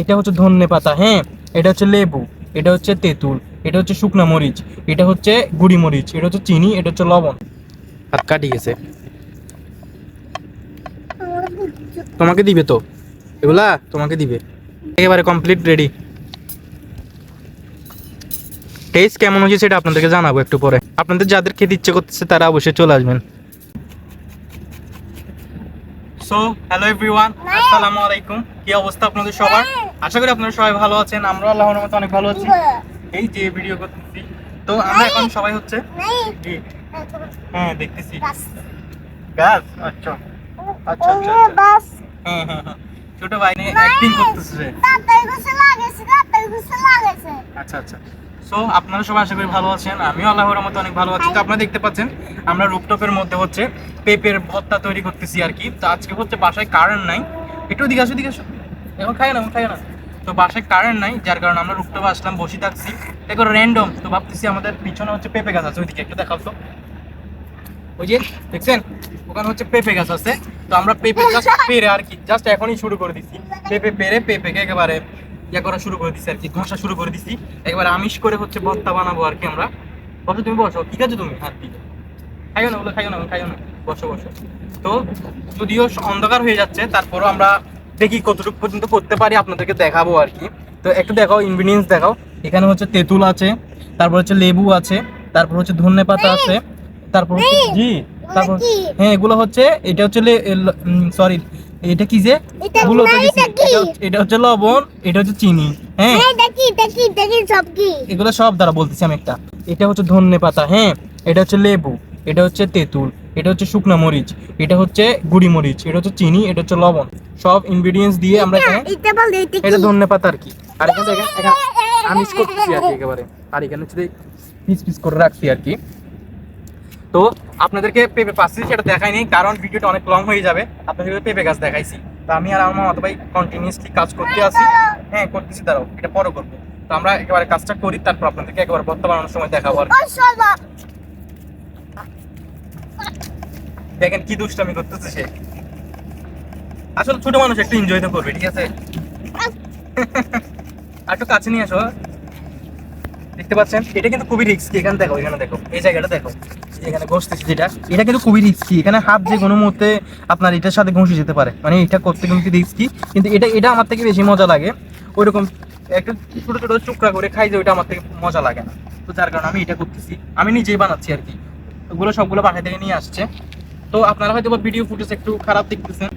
এটা হচ্ছে ধনে পাতা হ্যাঁ? এটা হচ্ছে লেবু এটা হচ্ছে তেঁতুল এটা হচ্ছে শুকনো মরিচ এটা হচ্ছে গুড়ি মরিচ এটা হচ্ছে চিনি এটা হচ্ছে লবণ। হাত কাটি গেছে। তোমাকে দিবে তো? এগুলা তোমাকে দিবে। একেবারে কমপ্লিট রেডি টেস্ট কেমন হয়েছে সেটা আপনাদেরকে জানাব একটু পরে। আপনাদের যাদের খেতে ইচ্ছে করতেছে তারা অবশ্যই চলে আসবেন। সো হ্যালো এভরিওয়ান আসসালামু আলাইকুম। কি অবস্থা আপনাদের সবার? আশা করি আপনারা সবাই ভালো আছেন আমরা আল্লাহর রহমতে অনেক ভালো আছি। এই যে ভিডিও করতেছি তো আমরা এখন সবাই হচ্ছে হ্যাঁ দেখতেছি। গাছ? আচ্ছা। আচ্ছা আচ্ছা আচ্ছা। হ্যাঁ হ্যাঁ হ্যাঁ। ছোট ভাই নিয়ে অ্যাক্টিং করতেছে আচ্ছা আচ্ছা। সো আপনারা সবাই আশা করি ভালো আছেন আমিও আল্লাহর রহমতে অনেক ভালো আছি। তো আপনারা দেখতে পাচ্ছেন আমরা রুপটপের মধ্যে হচ্ছে পেঁপের ভর্তা তৈরি করতেছি আর কি। তো আজকে হচ্ছে বাসায় কারেন্ট নাই। একটু দিকে আসো দিকে আসো। এখন খাই না এখন খাই না। তো বাসায় কারেন্ট নাই যার কারণে আমরা রুপটপে আসলাম বসে থাকছি। দেখো র্যান্ডম তো ভাবতেছি আমাদের পিছনে হচ্ছে পেঁপে গাছ আছে ওইদিকে একটু দেখাও তো। ওই যে দেখছেন? ওখানে হচ্ছে পেঁপে গাছ আছে। তো আমরা পেঁপে গাছ পেরে আর কি জাস্ট এখনই শুরু করে দিছি। পেঁপে পেরে পেঁপেকে একেবারে ইয়া করা শুরু করে দিছি আর কি ঘষা শুরু করে দিছি। একেবারে আমিষ করে হচ্ছে ভর্তা বানাবো আর কি আমরা। বসো তুমি বসো। ঠিক আছে তুমি? হাত দিয়ে খাইও না ওগুলো খাইও না খাইও না। বসো বসো। তো যদিও অন্ধকার হয়ে যাচ্ছে তারপরও আমরা দেখি কতটুকু পর্যন্ত করতে পারি আপনাদেরকে দেখাবো আর কি। তো একটু দেখাও ইনগ্রিডিয়েন্টস দেখাও। এখানে হচ্ছে তেঁতুল আছে তারপর হচ্ছে লেবু আছে তারপর হচ্ছে ধনে পাতা আছে তারপর হচ্ছে জি তারপর? হ্যাঁ এগুলো হচ্ছে এটা হচ্ছে সরি এটা কি যে? দিছি। এটা হচ্ছে- এটা হচ্ছে লবণ এটা হচ্ছে চিনি হ্যাঁ। এগুলো সব দ্বারা বলতেছি আমি একটা। এটা হচ্ছে ধনে পাতা হ্যাঁ এটা হচ্ছে লেবু এটা হচ্ছে তেঁতুল। এটা হচ্ছে শুকনো মরিচ এটা হচ্ছে গুড়ি মরিচ এটা হচ্ছে চিনি এটা হচ্ছে লবণ। সব ইনগ্রিডিয়েন্টস দিয়ে আমরা এখানে এটা ধনে পাতা আর কি। আর এখানে দেখেন এখানে আমিষ করতেছি আর কি একেবারে। আর এখানে হচ্ছে পিস পিস করে রাখছি আর কি। তো আপনাদেরকে পেঁপে পাচ্ছি সেটা দেখাইনি কারণ ভিডিওটা অনেক লং হয়ে যাবে। আপনাদেরকে পেঁপে গাছ দেখাইছি। তো আমি আর আমার মামা ভাই কন্টিনিউসলি কাজ করতে আছি। হ্যাঁ করতেছি দাঁড়াও এটা পরে করব। তো আমরা একেবারে কাজটা করি তারপর আপনাদেরকে একেবারে ভর্তা বানানোর সময় দেখাবো আর কি। দেখেন কি দুষ্টামি করতেছে সে। আসলে ছোট মানুষ একটু এনজয় তো করবে, ঠিক আছে? আর একটু কাছে নিয়ে আসো। দেখতে পাচ্ছেন? এটা কিন্তু খুবই রিস্কি এখানে দেখো এখানে দেখো, এই জায়গাটা দেখো, এখানে ঘষতেছি যেটা। এটা কিন্তু খুবই রিস্কি এখানে হাত যে কোনো মুহূর্তে আপনার এটার সাথে ঘষে যেতে পারে। মানে এটা করতে কিন্তু রিস্কি কিন্তু এটা এটা আমার থেকে বেশি মজা লাগে। ওইরকম একটু ছোট ছোট টুকরা করে খাই যে ওইটা আমার থেকে মজা লাগে না। তো যার কারণে আমি এটা করতেছি। আমি নিজেই বানাচ্ছি আর কি। ওগুলো সবগুলো বাসা থেকে নিয়ে আসছে। তো আপনারা হয়তো ভিডিও ফুটেজ একটু খারাপ দেখতেছেন।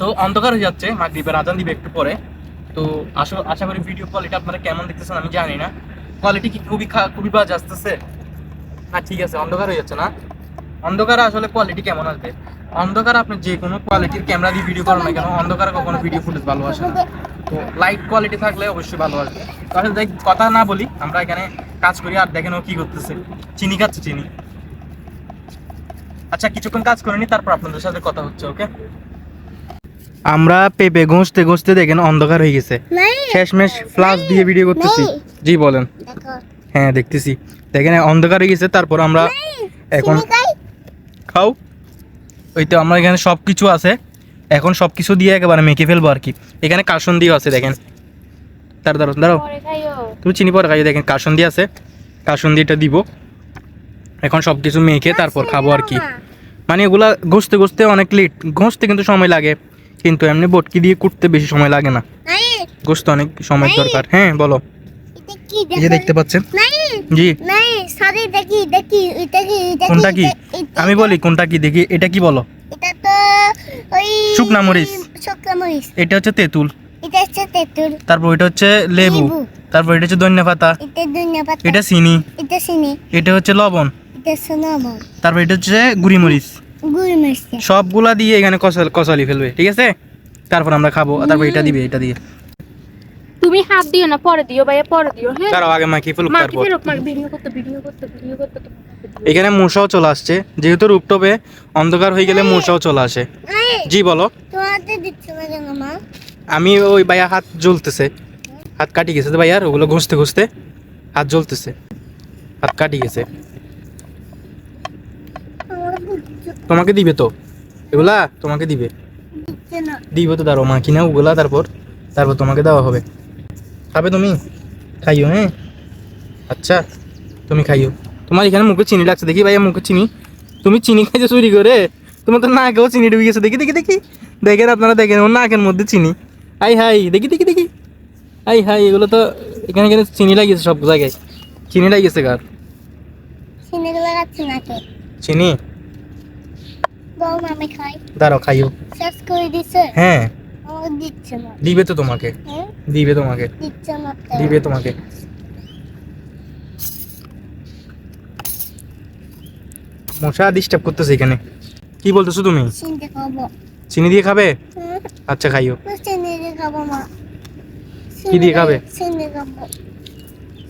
তো অন্ধকার হয়ে যাচ্ছে, মাগরিবের আজান দিবে একটু পরে। তো আশা আশা করি ভিডিও কোয়ালিটি আপনারা কেমন দেখতেছেন আমি জানি না। কোয়ালিটি কি খুবই খুবই বাজ আসতেছে। হ্যাঁ ঠিক আছে, অন্ধকার হয়ে যাচ্ছে না। অন্ধকারে আসলে কোয়ালিটি কেমন আসবে? অন্ধকার আপনি যে কোনো কোয়ালিটির ক্যামেরা দিয়ে ভিডিও করেন না কেন, অন্ধকারে কখনো ভিডিও ফুটেজ ভালো আসে না। তো লাইট কোয়ালিটি থাকলে অবশ্যই ভালো আসবে। তো আসলে দেখ, কথা না বলি, আমরা এখানে কাজ করি আর দেখেন ও কী করতেছে। চিনি খাচ্ছে, চিনি। আচ্ছা কিছুক্ষণ কাজ করে নি তারপর আপনাদের সাথে কথা হচ্ছে ওকে? আমরা পেঁপে ঘষতে ঘষতে দেখেন অন্ধকার হয়ে গেছে। শেষমেশ ফ্লাশ দিয়ে ভিডিও করতেছি। জি বলেন। হ্যাঁ দেখতেছি। দেখেন অন্ধকার হয়ে গেছে তারপর আমরা এখন খাও। ওই তো আমরা এখানে সব কিছু আছে। এখন সব কিছু দিয়ে একেবারে মেখে ফেলব আর কি। এখানে কাসন দিয়ে আছে দেখেন। তার দাঁড়ো দাঁড়াও। তুমি চিনি পরে খাই দেখেন কাসন দিয়ে আছে। কাসন দিয়ে এটা দিব। এখন সব কিছু মেখে তারপর খাব আর কি। মানে এগুলা ঘষতে ঘষতে অনেক লেট ঘষতে কিন্তু সময় লাগে কিন্তু এমনি বটকি দিয়ে কুটতে বেশি সময় লাগে না। ঘষতে অনেক সময় দরকার। হ্যাঁ বলো। এই যে দেখতে পাচ্ছেন? জি। কোনটা কি? আমি বলি কোনটা কি? দেখি এটা কি বলো? এটা শুকনা মরিচ। এটা হচ্ছে তেঁতুল। এটা হচ্ছে তেঁতুল। তারপর এটা হচ্ছে লেবু। লেবু। তারপর এটা হচ্ছে ধনিয়া পাতা। এটা ধনিয়া পাতা। এটা চিনি। এটা চিনি। এটা হচ্ছে লবণ। তারপর এটা হচ্ছে গুড়ি মরিচ গুড় মিষ্টি সবগুলা দিয়ে এখানে কষাল কষালি ফেলবে ঠিক আছে? তারপর আমরা খাব তারপর এটা দিবে এটা দিয়ে। তুমি হাত দিও না পরে দিও ভাইয়া পরে দিও হ্যাঁ? তারাও আগে মাখিয়ে ফেলুক তারপর। ভিডিও করতে ভিডিও করতে ভিডিও করতে। এখানে মশাও চলে আসছে যেহেতু রূপটপে অন্ধকার হয়ে গেলে মশাও চলে আসে। জি বলো। তোমাতে দিচ্ছ মা? আমি ওই ভাইয়া হাত জ্বলতেছে। হাত কাটি গেছে তো ভাইয়ার ওগুলো ঘষতে ঘষতে হাত জ্বলতেছে। হাত কাটি গেছে। তোমাকে দিবে তো। এগুলা তোমাকে দিবে। দিবে তো দাঁড়ো মা কিনা ওগুলা তারপর তারপর তোমাকে দেওয়া হবে। খাবে তুমি? খাইও হ্যাঁ? আচ্ছা তুমি খাইও। তোমার এখানে মুখে চিনি লাগছে দেখি ভাইয়া মুখে চিনি। তুমি চিনি খাইছো চুরি করে? তোমার তো নাকেও চিনি ডুবে গেছে। দেখি দেখি দেখি। দেখেন আপনারা দেখেন ওর নাকের মধ্যে চিনি। আই হাই দেখি দেখি দেখি। আই হাই এগুলো তো এখানে এখানে চিনি লাগিয়েছে সব জায়গায়। চিনি লাগিয়েছে কার? চিনি? না আমি খাই। দাঁড়াও খাইও। শেষ করে দিছে। হ্যাঁ। দিচ্ছে না। দিবে তো তোমাকে। হ্যাঁ? দিবে তোমাকে। দিচ্ছে না দিবে তোমাকে। মশা ডিস্টার্ব করতেছে এখানে। কি বলতেছো তুমি? চিনি দিয়ে খাবে? আচ্ছা খাইও। চিনি দিয়ে খাব মা কি দিয়ে খাবে? চিনি খাব।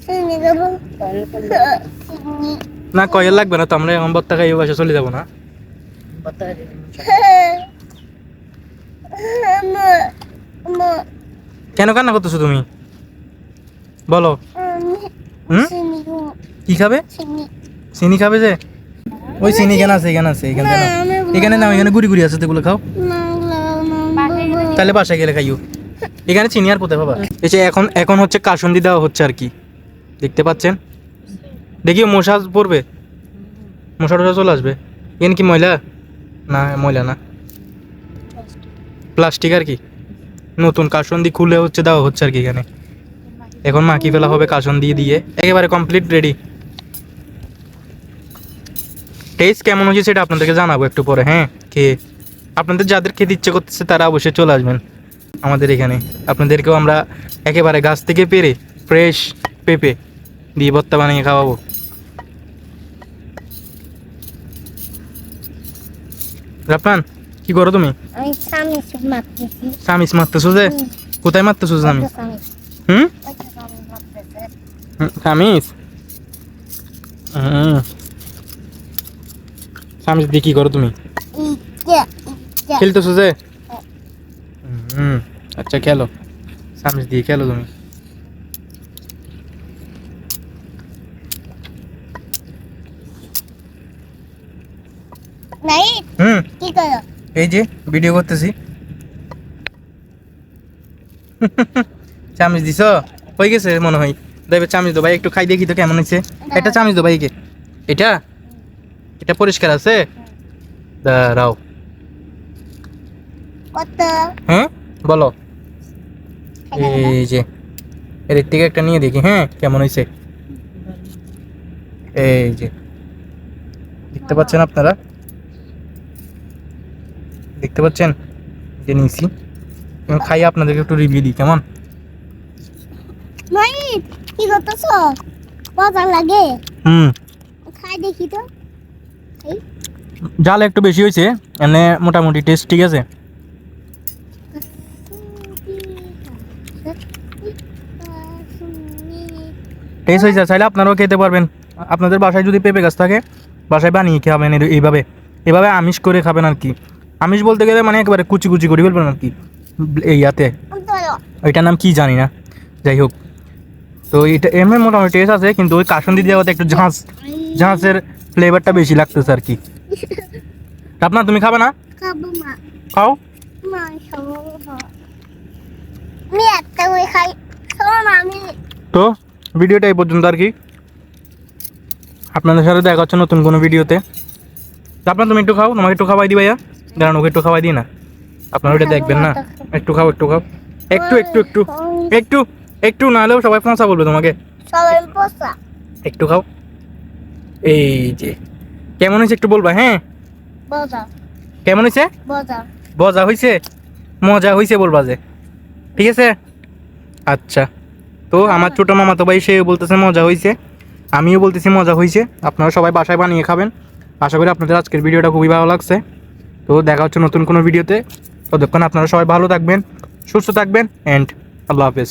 চিনি খাব। না কয়েল লাগবে না তো আমরা এখন বত্তা খাইও বাসা চলে যাব না। আমা কেন কান্না করতেছো তুমি? বলো। হুম? কি খাবে? চিনি খাবে যে? ওই চিনি এখানে আছে এখানে আছে এখানে না, এখানে নাও এখানে গুড়ি গুড়ি আছে তো খাও। না না না তাহলে বাসায় গেলে খাইও। এখানে চিনি আর কোথায় পাবা? যে এখন এখন হচ্ছে কাসন্দি দেওয়া হচ্ছে আর কি। দেখতে পাচ্ছেন? দেখি মশা পড়বে। মশা টশা চলে আসবে। এখানে কি ময়লা? না, ময়লা না। প্লাস্টিক আর কি। নতুন কাসন্দি খুলে হচ্ছে, দেওয়া হচ্ছে আর কি এখানে। এখন মাখি ফেলা হবে কাসন্দি দিয়ে। দিয়ে একেবারে কমপ্লিট রেডি টেস্ট কেমন হয়েছে সেটা আপনাদেরকে জানাব একটু পরে হ্যাঁ? খেয়ে আপনাদের যাদের খেতে ইচ্ছে করতেছে, তারা অবশ্যই চলে আসবেন আমাদের এখানে। আপনাদেরকেও আমরা একেবারে গাছ থেকে পেরে ফ্রেশ পেঁপে দিয়ে ভর্তা বানিয়ে খাওয়াবো। রাফান কি করো তুমি? সামিস মারতেছো। যে? কোথায় মারতেছো সামিস? হুম? সামিস সামিস? দিয়ে কি করো তুমি? খেলতেছো যে? হুম। আচ্ছা খেলো। সামিস দিয়ে খেলো তুমি নাই হুম কি করো এই যে ভিডিও করতেছি। চামিচ দিছ? হয়ে গেছে মনে হয়। দেবে চামিচ দো ভাই একটু খাই দেখি তো কেমন হয়েছে। এটা চামিচ দো ভাইকে এটা? এটা পরিষ্কার আছে? দাঁড়াও। হ্যাঁ? বলো। এই যে এদের থেকে একটা নিয়ে দেখি হ্যাঁ? কেমন হয়েছে? এই যে। দেখতে পাচ্ছেন আপনারা? দেখতে পাচ্ছেন? যে নিয়েছি খাই আপনাদেরকে একটু রিভিউ দিই কেমন? কি করতেছ? মজা লাগে? হুম। খাই দেখি তো। জাল একটু বেশি হয়েছে এমনি মোটামুটি টেস্ট ঠিক আছে। টেস্ট হয়েছে চাইলে আপনারাও খেতে পারবেন। আপনাদের বাসায় যদি পেঁপে গাছ থাকে বাসায় বানিয়ে খাবেন এইভাবে। এভাবে আমিষ করে খাবেন আর কি। আমিষ বলতে গেলে মানে একেবারে কুচি কুচি করে ফেলবেন আর কি এই ইয়াতে। ওইটার নাম কি জানি না। যাই হোক তো এটা এমনি মোটামুটি টেস্ট আছে কিন্তু ওই কাসন্দি দেওয়াতে একটু ঝাঁস ঝাঁসের ফ্লেভারটা বেশি লাগতেছে আর কি। আপনার তুমি খাবে না? খাব মা। খাও? তো ভিডিওটা এই পর্যন্ত আর কি। আপনাদের সাথে দেখা হচ্ছে নতুন কোনো ভিডিওতে। আপনার তুমি একটু খাও তোমাকে একটু খাওয়াই দি ভাইয়া। দাঁড়ান ওকে একটু খাওয়াই দিই না? আপনারা ওইটা দেখবেন না একটু খাও একটু খাও। একটু একটু একটু একটু একটু না হলেও সবাই ফোঁসা বলবে তোমাকে। একটু খাও। এই যে কেমন হয়েছে একটু বলবা হ্যাঁ? কেমন হয়েছে? বজা মজা হয়েছে? মজা হয়েছে বলবা যে। ঠিক আছে? আচ্ছা। তো আমার ছোটো মামা তো ভাই সে বলতেছে মজা হয়েছে। আমিও বলতেছি মজা হয়েছে। আপনারা সবাই বাসায় বানিয়ে খাবেন। আশা করি আপনাদের আজকের ভিডিওটা খুবই ভালো লাগছে। তো দেখা হচ্ছে নতুন কোনো ভিডিওতে। ততক্ষণ আপনারা সবাই ভালো থাকবেন, সুস্থ থাকবেন অ্যান্ড আল্লাহ হাফেজ।